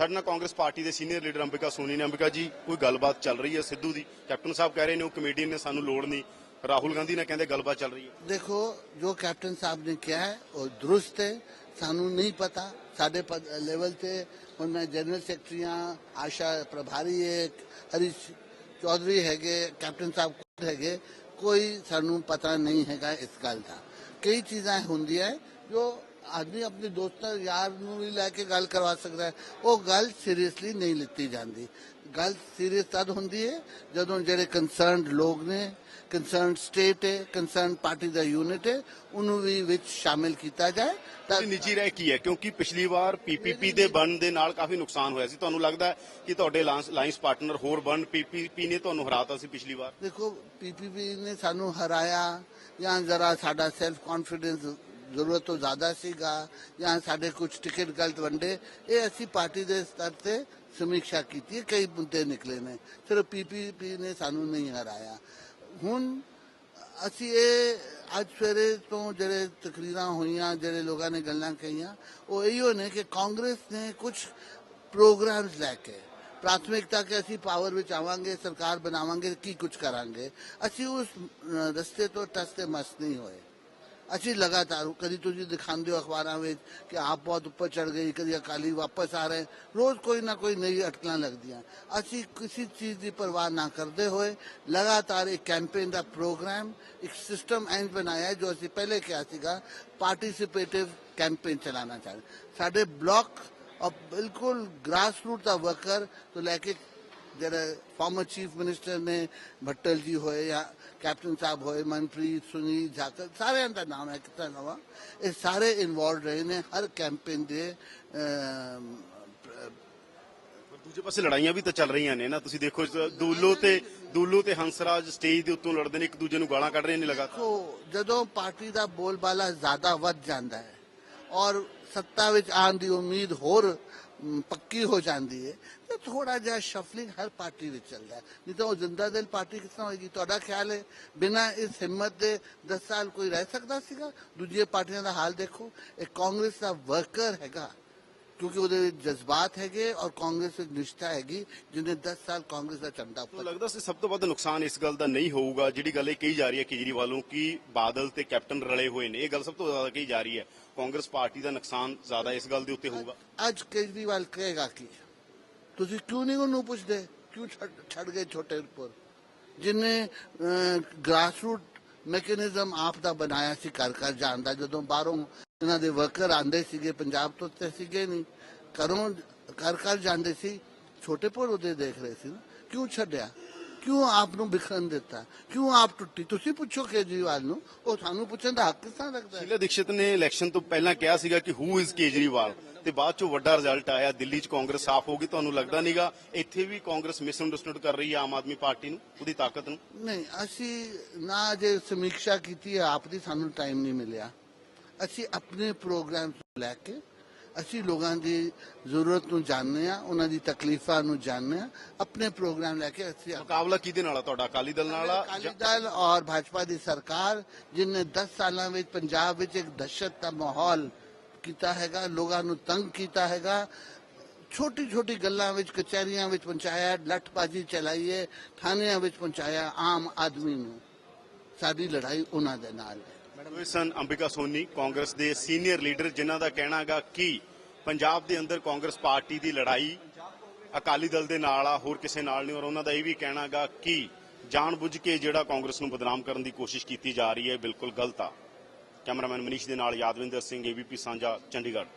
ਸਾਡੇ ਨਾਲ ਕਾਂਗਰਸ ਪਾਰਟੀ ਦੇ ਸੀਨੀਅਰ ਲੀਡਰ ਅੰਬਿਕਾ ਸੋਨੀ ਨੇ ਅੰਬਿਕਾ ਜੀ ਕੋਈ ਗੱਲਬਾਤ ਚੱਲ ਰਹੀ ਹੈ ਸਿੱਧੂ ਦੀ ਕੈਪਟਨ ਸਾਹਿਬ ਕਹਿ ਰਹੇ ਨੇ ਉਹ ਕਮੇਡੀਅਨ ਨੇ ਸਾਨੂੰ ਲੋੜ ਨਹੀਂ ਰਾਹੁਲ ਗਾਂਧੀ ਨੇ ਕਹਿੰਦੇ ਗੱਲਬਾਤ ਚੱਲ ਰਹੀ ਹੈ देखो जो कैप्टन साहब ने किया है वो दुरुस्त है सानू नहीं पता साढ़े लेवल ਤੇ ਹੁਣ ਮੈਂ ਜਨਰਲ ਸੈਕਟਰੀ ਹਾਂ ਆਸ਼ਾ ਪ੍ਰਭਾਰੀ ਹੈ ਹਰੀਸ਼ ਚੌਧਰੀ ਹੈਗੇ ਕੈਪਟਨ ਸਾਹਿਬ ਖੁਦ ਹੈਗੇ ਕੋਈ ਸਾਨੂੰ ਪਤਾ ਨਹੀਂ ਹੈਗਾ ਇਸ ਗੱਲ ਦਾ ਕਈ ਚੀਜ਼ਾਂ ਹੁੰਦੀਆਂ ਜੋ ਆਦਮੀ ਆਪਣੇ ਦੋਸਤਾਂ ਯਾਰ ਨੂੰ ਵੀ ਲੈ ਕੇ ਗੱਲ ਕਰਵਾ ਸਕਦਾ ਹੈ ਉਹ ਗੱਲ ਸੀਰੀਅਸਲੀ ਨਹੀਂ ਲਿੱਤੀ ਜਾਂਦੀ ਗੱਲ ਸੀਰੀਅਸ ਤਦ ਹੁੰਦੀ ਹੈ ਜਦੋਂ ਜਿਹੜੇ ਕੰਸਰਨਡ ਲੋਕ ਨੇ ਕੰਸਰਨਡ ਸਟੇਟ ਹੈ ਕੰਸਰਨਡ ਪਾਰਟੀ ਦਾ ਯੂਨਿਟ ਹੈ ਉਹਨੂੰ ਵੀ ਵਿੱਚ ਸ਼ਾਮਿਲ ਕੀਤਾ ਜਾਏ ਤਾਂ ਨਿੱਜੀ ਰਾਏ ਕੀ ਹੈ ਕਿਉਂਕਿ ਪਿਛਲੀ ਵਾਰ ਪੀਪੀਪੀ ਦੇ ਬਣਨ ਦੇ ਨਾਲ ਕਾਫੀ ਨੁਕਸਾਨ ਹੋਇਆ ਸੀ ਤੁਹਾਨੂੰ ਲੱਗਦਾ ਹੈ ਕਿ ਤੁਹਾਡੇ ਲਾਈਨਸ ਪਾਰਟਨਰ ਹੋਰ ਬਣ ਪੀਪੀਪੀ ਨੇ ਤੁਹਾਨੂੰ ਹਰਾਤਾ ਸੀ ਪਿਛਲੀ ਵਾਰ ਦੇਖੋ ਪੀਪੀਪੀ ਨੇ ਸਾਨੂੰ ਹਰਾਇਆ ਜਾਂ ਜ਼ਰਾ ਸਾਡਾ ਸੈਲਫ ਕੌਨਫੀਡੈਂਸ ਜ਼ਰੂਰਤ ਤੋਂ ਜ਼ਿਆਦਾ ਸੀਗਾ ਜਾਂ ਸਾਡੇ ਕੁਝ ਟਿਕਟ ਗਲਤ ਵੰਡੇ, ਇਹ ਅਸੀਂ ਪਾਰਟੀ ਦੇ ਸਤਰ ਤੇ ਸਮੀਖਿਆ ਕੀਤੀ ਹੈ, ਕਈ ਮੁੱਦੇ ਨਿਕਲੇ ਨੇ। ਸਿਰਫ ਪੀਪੀਪੀ ਨੇ ਸਾਨੂੰ ਨਹੀਂ ਹਰਾਇਆ। ਹੁਣ ਅਸੀਂ ਇਹ ਅੱਜ ਸਵੇਰੇ ਤੋਂ ਜਿਹੜੇ ਤਕਰੀਰਾਂ ਹੋਈਆਂ, ਜਿਹੜੇ ਲੋਕਾਂ ਨੇ ਗੱਲਾਂ ਕਹੀਆਂ, ਉਹ ਇਹੋ ਨੇ ਕਿ ਕਾਂਗਰਸ ਨੇ ਕੁਝ ਪ੍ਰੋਗਰਾਮਸ ਲੈ ਕੇ, ਪ੍ਰਾਥਮਿਕਤਾ ਕਿ ਅਸੀਂ ਪਾਵਰ ਵਿੱਚ ਆਵਾਂਗੇ, ਸਰਕਾਰ ਬਣਾਵਾਂਗੇ, ਕੀ ਕੁਝ ਕਰਾਂਗੇ, ਅਸੀਂ ਉਸ ਰਸਤੇ ਤੋਂ ਟਸ ਤੇ ਮਸ ਨਹੀਂ ਹੋਏ। ਅਸੀਂ ਲਗਾਤਾਰ ਕਦੀ ਤੁਸੀਂ ਦਿਖਾਉਂਦੇ ਹੋ ਅਖਬਾਰਾਂ ਵਿੱਚ ਕਿ ਆਪ ਬਹੁਤ ਉੱਪਰ ਚੜ ਗਈ ਕਦੀ ਅਕਾਲੀ ਵਾਪਸ ਆ ਰਹੇ। ਰੋਜ਼ ਕੋਈ ਨਾ ਕੋਈ ਨਈ ਅਟਕਲਾਂ ਲੱਗਦੀਆਂ। ਅਸੀਂ ਕਿਸੇ ਚੀਜ਼ ਦੀ ਪਰਵਾਹ ਨਾ ਕਰਦੇ ਹੋਏ ਲਗਾਤਾਰ ਇੱਕ ਕੈਂਪੇਨ ਦਾ ਪ੍ਰੋਗਰਾਮ ਇੱਕ ਸਿਸਟਮ ਐਂਡ ਬਣਾਇਆ ਜੋ ਅਸੀਂ ਪਹਿਲੇ ਕਿਹਾ ਸੀਗਾ ਪਾਰਟਿਸਿਪੇਟਿਵ ਕੈਂਪੇਨ ਚਲਾਉਣਾ ਚਾਹੁੰਦੇ। ਸਾਡੇ ਬਲਾਕ ਔਰ ਬਿਲਕੁਲ ਗ੍ਰਾਸ ਰੂਟ ਦਾ ਵਰਕਰ ਤੋਂ ਲੈ ਕੇ ਜਿਹੜੇ ਫਾਰਮਰ ਚੀਫ ਮਿਨਿਸਟਰ ਨੇ ਭੱਟਲ ਜੀ ਹੋਏ ਜਾਂ ਕੈਪਟਨ ਸਾਹਿਬ ਹੋਏ ਮਨਪ੍ਰੀਤ ਸੁਨੀਲ ਜਾਕਰ ਸਾਰਿਆਂ ਦਾ ਨਾਮ ਹੈ ਕਿਤਾ ਨਵਾਂ ਇਹ ਸਾਰੇ ਇਨਵੋਲਡ ਰਹੇ ਨੇ ਹਰ ਕੈਂਪੇਨ ਦੇ ਦੂਜੇ ਪਾਸੇ ਲੜਾਈਆਂ ਵੀ ਤਾਂ ਚੱਲ ਰਹੀਆਂ ਨੇ ਨਾ ਤੁਸੀਂ ਦੇਖੋ ਦੂਲੋ ਤੇ ਦੂਲੋ ਤੇ ਹੰਸਰਾਜ ਸਟੇਜ ਦੇ ਉੱਤੋਂ ਲੜਦੇ ਨੇ ਇੱਕ ਦੂਜੇ ਨੂੰ ਗਾਲਾਂ ਕੱਢ ਰਹੇ ਨੇ ਲਗਾਤਾਰ। ਜਦੋਂ ਪਾਰਟੀ ਦਾ ਬੋਲਬਾਲਾ ਜ਼ਿਆਦਾ ਵੱਧ ਜਾਂਦਾ ਹੈ ਔਰ ਸੱਤਾ ਵਿੱਚ ਆਉਣ ਦੀ ਉਮੀਦ ਹੋਰ ਪੱਕੀ ਹੋ ਜਾਂਦੀ ਹੈ, ਤਾਂ ਥੋੜਾ ਜਿਹਾ ਸ਼ਫਲਿੰਗ ਹਰ ਪਾਰਟੀ ਵਿੱਚ ਚੱਲਦਾ ਹੈ। ਨਹੀਂ ਤਾਂ ਉਹ ਜਿੰਦਾ ਦਿਲ ਪਾਰਟੀ ਕਿਸ ਤਰ੍ਹਾਂ ਹੋਏਗੀ? ਤੁਹਾਡਾ ਖਿਆਲ ਹੈ, ਬਿਨਾਂ ਇਸ ਹਿੰਮਤ ਦੇ 10 ਸਾਲ ਕੋਈ ਰਹਿ ਸਕਦਾ ਸੀਗਾ? ਦੂਜੀਆਂ ਪਾਰਟੀਆਂ ਦਾ ਹਾਲ ਦੇਖੋ, ਇਹ ਕਾਂਗਰਸ ਦਾ ਵਰਕਰ ਹੈਗਾ। ਕਿਉਂਕਿ ਉਹਦੇ ਜਜ਼ਬਾਤ ਹੈਗੇ ਔਰ ਕਾਂਗਰਸ ਵਿੱਚ ਨਿਸ਼ਠਾ ਹੈਗੀ ਜਿਹਨੇ 10 ਸਾਲ ਕਾਂਗਰਸ ਦਾ ਝੰਡਾ ਉੱਪਰ ਲੱਗਦਾ ਸੀ ਸਭ ਤੋਂ ਵੱਧ ਨੁਕਸਾਨ ਇਸ ਗੱਲ ਦਾ ਨਹੀਂ ਹੋਊਗਾ ਜਿਹੜੀ ਗੱਲ ਇਹ ਕਹੀ ਜਾ ਰਹੀ ਹੈ ਕੇਜਰੀਵਾਲ ਨੂੰ ਕਿ ਬਾਦਲ ਤੇ ਕੈਪਟਨ ਰਲੇ ਹੋਏ ਨੇ ਇਹ ਗੱਲ ਸਭ ਤੋਂ ਜ਼ਿਆਦਾ ਕਹੀ ਜਾ ਰਹੀ ਹੈ ਕਾਂਗਰਸ ਪਾਰਟੀ ਦਾ ਨੁਕਸਾਨ ਜ਼ਿਆਦਾ ਇਸ ਗੱਲ ਦੇ ਉੱਤੇ ਹੋਊਗਾ ਅੱਜ ਕੇਜਰੀਵਾਲ ਕਹੇਗਾ ਕੀ ਤੁਸੀਂ ਕਿਉਂ ਨਹੀਂ ਉਹਨੂੰ ਪੁੱਛਦੇ ਕਿਉਂ ਛੱਡ ਗਏ ਛੋਟੇ ਉੱਪਰ ਜਿਨੇ ਗ੍ਰਾਸ ਰੂਟ ਮੈਕੈਨਿਜ਼ਮ ਆਪ ਦਾ ਬਣਾਇਆ ਸੀ ਘਰ ਘਰ ਜਾਣ ਦਾ ਜਦੋਂ ਬਾਹਰੋਂ ਇਹਨਾਂ ਦੇ ਵਰਕਰ ਆਂਦੇ ਸੀਗੇ ਪੰਜਾਬ ਤੋਂ ਤੇ ਸੀਗੇ ਨਹੀਂ। ਘਰੋਂ ਘਰ ਘਰ ਜਾਂਦੇ ਸੀ। ਛੋਟੇ ਪੁਰ ਉਹਦੇ ਦੇਖ ਰਹੇ ਸੀ ਕਿਉਂ ਛੱਡਿਆ? ਕਿਉਂ ਆਪ ਨੂੰ ਵਿਖਰਨ ਦਿੱਤਾ? ਕਿਉਂ ਆਪ ਟੁੱਟੀ? ਤੁਸੀਂ ਪੁੱਛੋ ਕੇਜਰੀਵਾਲ ਨੂੰ। ਉਹ ਸਾਨੂੰ ਪੁੱਛਣ ਦਾ ਹੱਕ ਕਿਸ ਰੱਖਦਾ ਹੈ? ਸ਼ੀਲਾ ਦੀਕਸ਼ਿਤ ਨੇ ਇਲੈਕਸ਼ਨ ਤੋਂ ਪਹਿਲਾਂ ਕਿਹਾ ਸੀਗਾ ਕਿ ਹੂ ਇਜ਼ ਕੇਜਰੀਵਾਲ? ਤੇ ਬਾਅਦ ਚੋਂ ਵੱਡਾ ਰਿਜ਼ਲਟ ਆਇਆ। ਦਿੱਲੀ 'ਚ ਕਾਂਗਰਸ ਸਾਫ਼ ਹੋ ਗਈ ਤੁਹਾਨੂੰ ਲੱਗਦਾ ਨਹੀਂਗਾ? ਇੱਥੇ ਵੀ ਕਾਂਗਰਸ ਮਿਸਅੰਡਰਸਟੂਡ ਕਰ ਰਹੀ ਹੈ ਆਮ ਆਦਮੀ ਪਾਰਟੀ ਨੂੰ ਉਹਦੀ ਤਾਕਤ ਨੂੰ? ਨਹੀਂ ਅਸੀਂ ਨਾ ਜੇ ਸਮੀਖਿਆ ਕੀਤੀ ਆਪ ਦੀ ਸਾਨੂੰ ਟਾਈਮ ਨਹੀਂ ਮਿਲਿਆ। ਅਸੀਂ ਆਪਣੇ ਪ੍ਰੋਗਰਾਮ ਲੈ ਕੇ ਅਸੀਂ ਲੋਕਾਂ ਦੀ ਜ਼ਰੂਰਤ ਨੂੰ ਜਾਣਦੇ ਆ ਉਹਨਾਂ ਦੀ ਤਕਲੀਫਾਂ ਨੂੰ ਜਾਣਦੇ ਆ ਆਪਣੇ ਪ੍ਰੋਗਰਾਮ ਲੈ ਕੇ ਅਸੀਂ ਮੁਕਾਬਲਾ ਕਿਹਦੇ ਨਾਲ ਆ ਤੁਹਾਡਾ? ਅਕਾਲੀ ਦਲ ਨਾਲ ਆ ਅਕਾਲੀ ਦਲ ਔਰ ਭਾਜਪਾ ਦੀ ਸਰਕਾਰ ਜਿਨੇ 10 ਸਾਲਾਂ ਵਿੱਚ ਪੰਜਾਬ ਵਿੱਚ ਇੱਕ ਦਹਿਸ਼ਤ ਦਾ ਮਾਹੌਲ ਕੀਤਾ ਹੈਗਾ ਲੋਕਾਂ ਨੂੰ ਤੰਗ ਕੀਤਾ ਹੈਗਾ। ਛੋਟੀ ਛੋਟੀ ਗੱਲਾਂ ਵਿੱਚ ਕਚਹਿਰੀਆਂ ਵਿੱਚ ਪਹੁੰਚਾਇਆ ਲੱਠਬਾਜੀ ਚਲਾਈਏ ਥਾਣਿਆਂ ਵਿੱਚ ਪਹੁੰਚਾਇਆ ਆਮ ਆਦਮੀ ਨੂੰ। ਸਾਡੀ ਲੜਾਈ ਉਹਨਾਂ ਦੇ ਨਾਲ ਹੈ। ਇਹ ਸਨ, ਅੰਬਿਕਾ ਸੋਨੀ, ਕਾਂਗਰਸ ਦੇ ਸੀਨੀਅਰ ਲੀਡਰ, ਜਿਨ੍ਹਾਂ ਦਾ ਕਹਿਣਾ ਹੈਗਾ ਕਿ ਪੰਜਾਬ ਦੇ ਅੰਦਰ ਕਾਂਗਰਸ ਪਾਰਟੀ ਦੀ ਲੜਾਈ ਅਕਾਲੀ ਦਲ ਦੇ ਨਾਲ ਆ, ਹੋਰ ਕਿਸੇ ਨਾਲ ਨਹੀਂ, ਔਰ ਉਹਨਾਂ ਦਾ ਇਹ ਵੀ ਕਹਿਣਾ ਹੈਗਾ ਕਿ ਜਾਣਬੁੱਝ ਕੇ ਜਿਹੜਾ ਕਾਂਗਰਸ ਨੂੰ ਬਦਨਾਮ ਕਰਨ ਦੀ ਕੋਸ਼ਿਸ਼ ਕੀਤੀ ਜਾ ਰਹੀ ਹੈ, ਬਿਲਕੁਲ ਗਲਤ ਆ। ਕੈਮਰਾਮੈਨ ਮਨੀਸ਼ ਦੇ ਨਾਲ ਯਾਦਵਿੰਦਰ ਸਿੰਘ ਏਬੀਪੀ ਸਾਂਝਾ, ਚੰਡੀਗੜ੍ਹ।